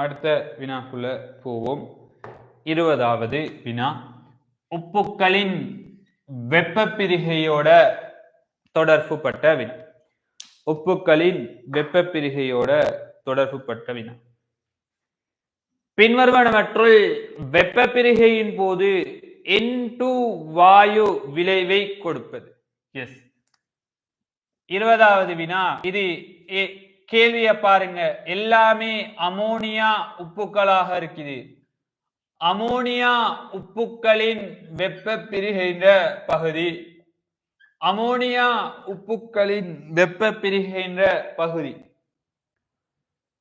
அடுத்த வினாக்குள்ள போவோம். இருபதாவது வினா. உப்புக்களின் வெப்ப பிரிகையோட தொடர்புபட்ட வினா. உப்புக்களின் வெப்ப பிரிகையோட தொடர்புபட்ட வினா. பின்வருவனவற்றுள் வெப்ப பிரிகையின் போது N2 வாயு விளைவை கொடுப்பது. எஸ் இருபதாவது வினா. இது கேள்வியை பாருங்க. எல்லாமே அமோனியா உப்புக்களாக இருக்குது. அமோனியா உப்புக்களின் வெப்ப பிரிகின்ற பகுதி. அமோனியா உப்புக்களின் வெப்ப பிரிகின்ற பகுதி.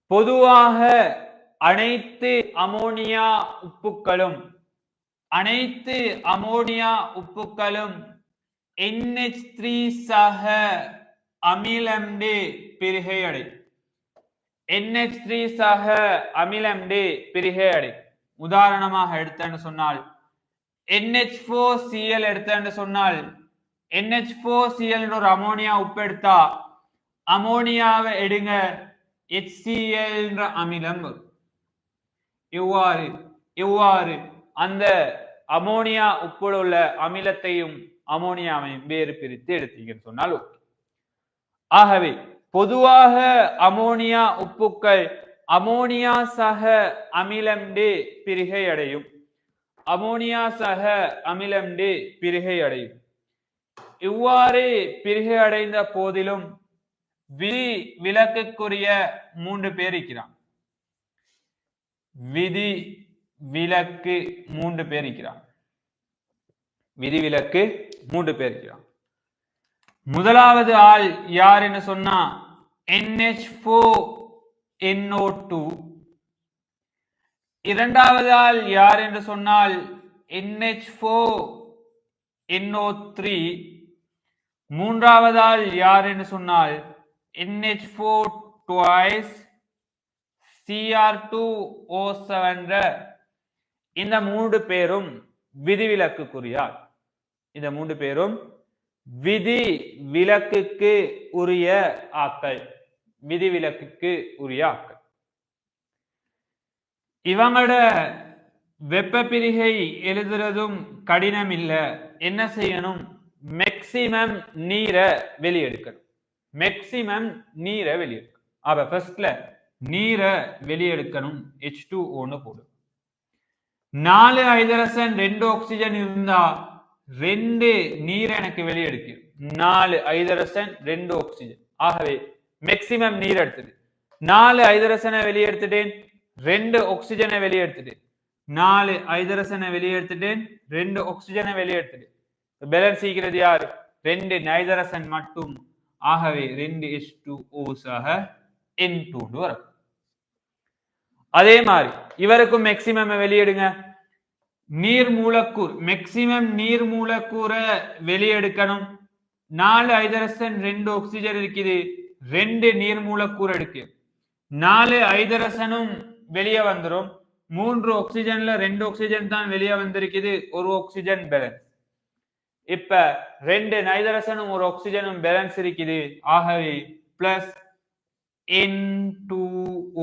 பொதுவாக அனைத்து அமோனியா உப்புக்களும் அனைத்து அமோனியா உப்புக்களும் NH3 சக அமிலம்டு பிரிகையடை NH3 சக அமிலம்டு பிரிகை அடை. உதாரணமாக எடுத்தேன்னு சொன்னால் என்ஹெச் ஃபோர் சிஎல் எடுத்தேன்னு சொன்னால் என்ஹெச் ஃபோர் சிஎல்னு ஒரு அமோனியா உப்பு எடுத்தா அமோனியாவை எடுங்க HCl என்ற அமிலம் இவ்வாறு இவ்வாறு அந்த அமோனியா உப்புல உள்ள அமிலத்தையும் அமோனியாவையும் வேறு பிரித்து எடுத்தீங்கன்னு சொன்னால் ஆகவே பொதுவாக அமோனியா உப்புக்கள் அமோனியா சக அமிலம் டி பிரிகை அடையும் அமோனியா சக அமிலம் டி பிரிகை அடையும் இவ்வாறு பிரிகை அடைந்த போதிலும் விதி விலக்குக்குரிய மூன்று பேர் இருக்கிறான். விதி விலக்கு மூன்று பேர் இருக்கிறான். விதி விலக்கு மூன்று பேர் இருக்கிறான். முதலாவது ஆள் யார் என்று சொன்னா NH4NO2 இரண்டாவது ஆள் யார் என்று சொன்னால் NH4NO3 மூன்றாவது ஆள் யார் என்று சொன்னால் NH4 twice Cr2O7 இந்த மூன்று பேரும் விதிவிலக்குக்குரியார். இந்த மூன்று பேரும் விதி விலக்குக்கு உரிய ஆக்கள். விதிவிலக்குக்கு உரியாக்கள். உரிய இவங்களோட வெப்ப பிரிகை எழுதுறதும் கடினம் இல்லை என்ன செய்யணும்? மேக்சிமம் நீரை வெளியெடுக்கணும். மேக்சிமம் நீரை வெளியெடுக்கணும். அப்ப ஃபர்ஸ்ட்ல நீரை வெளியெடுக்கணும். ஹெச் டூ ஒன்னு போடும் நாலு ஹைதரசன் ரெண்டு ஆக்சிஜன் இருந்தா ரெண்டு நீரை எனக்கு வெளியெடுக்கும் நாலு ஐதரசன் ரெண்டு ஆக்சிஜன் ஆகவே மேக்சிமம் நீர் எடுத்தது நாலு ஐதரசனை வெளியெடுத்துட்டேன் ரெண்டு ஆக்சிஜனை வெளியே எடுத்துட்டேன் நாலு ஐதரசனை வெளியெடுத்துட்டேன் ரெண்டு ஆக்சிஜனை வெளியே வெளியெடுத்துட்டேன் பேலன்ஸ் சீக்கிறது யார்? ரெண்டு நைதரசன் மட்டும். ஆகவே ரெண்டு எஸ் டூ ஓஸாக என் டூ வரும். அதே மாதிரி இவருக்கும் மேக்சிமம் வெளியிடுங்க. நீர் மூலக்கூறு மேக்சிமம் நீர் மூலக்கூறை வெளியெடுக்கணும். நாலு ஐதரசன் ரெண்டு ஆக்சிஜன் இருக்குது. ரெண்டு நீர் மூலக்கூறு எடுக்கு நாலு ஐதரசனும் வெளியே வந்துடும் மூன்று ஆக்சிஜன்ல ரெண்டு ஆக்சிஜன் தான் வெளியே வந்திருக்குது. ஒரு ஆக்சிஜன் பேலன்ஸ் இப்ப ரெண்டு நைதரசனும் ஒரு ஆக்சிஜனும் பேலன்ஸ் இருக்குது. ஆகவே பிளஸ் என் டூ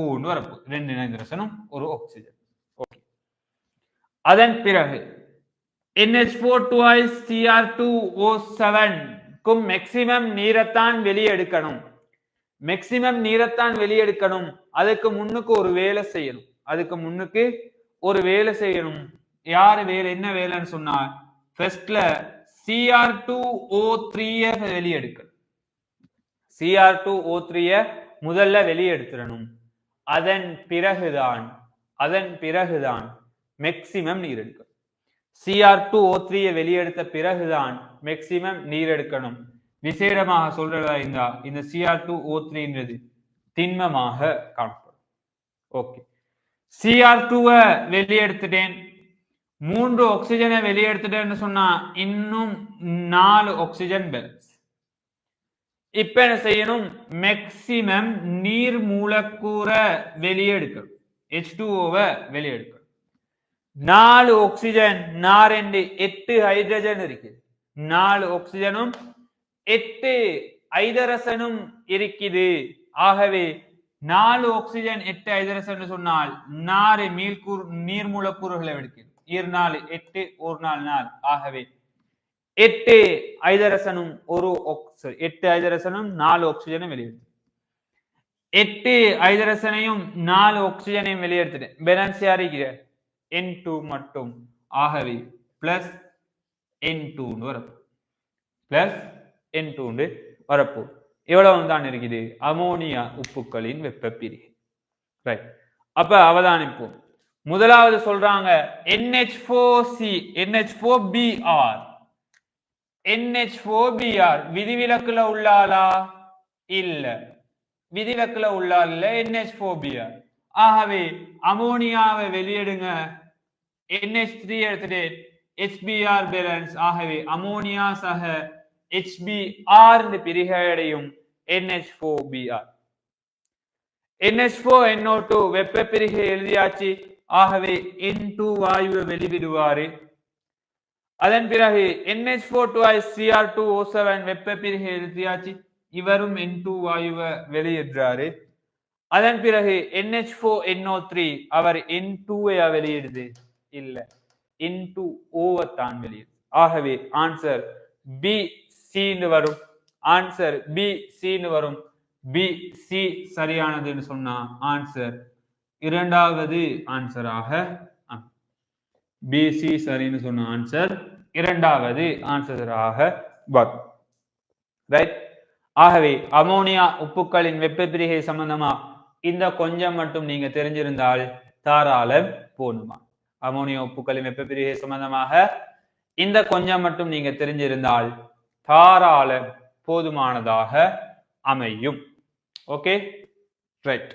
ஓன்னு வரப்போகுது. ரெண்டு நைதரசனும் ஒரு ஆக்சிஜன் ஓகே அதன் பிறகு என்ஹெச் ஃபோர் டூ ஐஸ் சிஆர் டூ ஓ செவன்க்கும் மேக்சிமம் நீரைத்தான் வெளியே எடுக்கணும். மேக்சிமம் நீரைத்தான் வெளியெடுக்கணும். அதுக்கு முன்னுக்கு ஒரு வேலை செய்யணும். அதுக்கு முன்னுக்கு ஒரு வேலை செய்யணும். யாரு வேலை என்ன வேலைன்னு சொன்னா ஃபர்ஸ்ட்ல சிஆர் டூ ஓ த்ரீய வெளியெடுக்கணும். சிஆர் டூ ஓ த்ரீய முதல்ல வெளியெடுத்துடணும். அதன் பிறகுதான் அதன் பிறகுதான் மேக்சிமம் நீர் எடுக்கணும் சிஆர் டூ ஓ த்ரீயை வெளியெடுத்த பிறகுதான் மேக்சிமம் நீர் எடுக்கணும் விசேடமாக சொல்றதா இருந்தா இந்த சிஆர் டூ ஓ த்ரீன்றது திண்மமாக காணப்படும். ஓகே சிஆர் டூவை வெளியெடுத்துட்டேன். மூன்று ஆக்சிஜனை வெளியெடுத்துட்டேன்னு சொன்னா இன்னும் நாலு ஆக்சிஜன் பேலன்ஸ் இப்ப என்ன செய்யணும்? மேக்சிமம் நீர் மூலக்கூறை வெளியெடுக்கணும். H two ஓவை வெளியெடுக்கணும். நாலு ஆக்சிஜன் நாரெண்டு எட்டு ஹைட்ரஜன் இருக்கு. நாலு ஆக்சிஜனும் எட்டு ஐதரசனும் இருக்குது ஆகவே நாலு ஆக்சிஜன் எட்டு ஐதரசன் சொன்னால் நாலு மீள்கூர் நீர் மூலக்கூறுகளை எடுக்கிறது. இரு நாலு எட்டு ஒரு நாள் நாள் ஆகவே எட்டு ஐதரசனும் ஒரு எட்டு ஐதரசனும் நாலு ஆக்சிஜனும் வெளியெடுத்து எட்டு ஐதரசனையும் நாலு ஆக்சிஜனையும் வெளியெடுத்துட்டு பேலன்ஸ் யாரிக்கிற என் டூ மட்டும். ஆகவே பிளஸ் என் டூன்னு வரும். பிளஸ் என் டூண்டு வரப்போ. இவ்வளவு தான் இருக்குது? அமோனியா உப்புக்களின் வெப்பப்பிரிகை ரைட் அப்ப அவதானிப்போம். முதலாவது சொல்றாங்க NH4C NH4Br NH4Br விதிவிலக்குல உள்ளாளா? இல்ல. விதிவிலக்குல உள்ளாள் இல்ல NH4Br ஆகவே அமோனியாவை வெளியிடுங்க. என்ஹெச் த்ரீ எடுத்துட்டு ஹெச்பிஆர் பேலன்ஸ் ஆகவே அமோனியா சக HBr இந்த பிரிகையடையும் NH4Br NH4 NO2 வெப்ப பிரிகை எழுதியாச்சு ஆகவே N2 வாயுவை வெளிவிடுவாரு அதன் பிறகு NH4 twice Cr2 O7 வெப்ப பிரிகை எழுதியாச்சு இவரும் N2 வாயுவை வெளியிடுறாரு அதன் பிறகு NH4 NO3 அவர் N2 ஐ வெளியிடுது இல்ல N2 தான் வெளியிடு ஆகவே ஆன்சர் பி சின்னு வரும். ஆன்சர் பி சின்னு வரும். பி சி சரியானதுன்னு சொன்னா ஆன்சர் இரண்டாவது ஆன்சராக பிசி சரின்னு சொன்ன ஆன்சர் இரண்டாவது ஆன்சராக வரும். ரைட் ஆகவே அமோனியா உப்புக்களின் வெப்ப பிரிகை சம்பந்தமா? இந்த கொஞ்சம் மட்டும் நீங்க தெரிஞ்சிருந்தால் தாராள போணுமா அமோனியா உப்புக்களின் வெப்ப பிரிகை சம்பந்தமாக? இந்த கொஞ்சம் மட்டும் நீங்க தெரிஞ்சிருந்தால் தாராள போதுமானதாக அமையும். Okay right